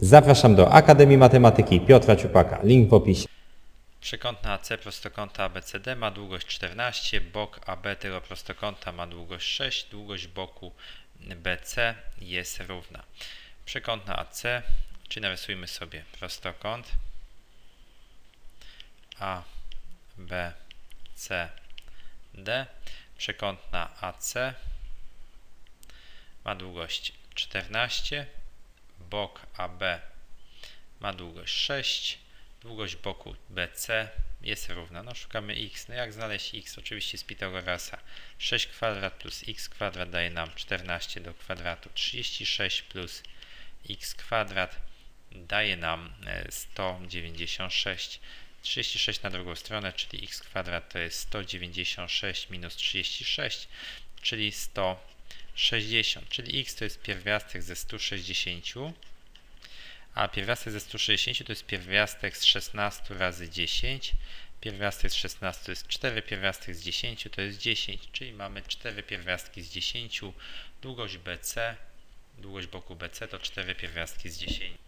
Zapraszam do Akademii Matematyki Piotra Ciupaka. Link w opisie. Przekątna AC prostokąta ABCD ma długość 14, bok AB tego prostokąta ma długość 6, długość boku BC jest równa. Przekątna AC, czyli narysujmy sobie prostokąt A, B, C, D. Przekątna AC ma długość 14, bok AB ma długość 6, długość boku BC jest równa, no szukamy x, no jak znaleźć x? Oczywiście z Pitagorasa. 6 kwadrat plus x kwadrat daje nam 14 do kwadratu. 36 plus x kwadrat daje nam e, 196 36 na drugą stronę, czyli x kwadrat to jest 196 minus 36, czyli 160, czyli x to jest pierwiastek ze 160 a pierwiastek ze 160 to jest pierwiastek z 16 razy 10. Pierwiastek z 16 to jest 4, pierwiastek z 10 to jest 10, czyli mamy 4 pierwiastki z 10. Długość BC, długość boku BC to 4 pierwiastki z 10.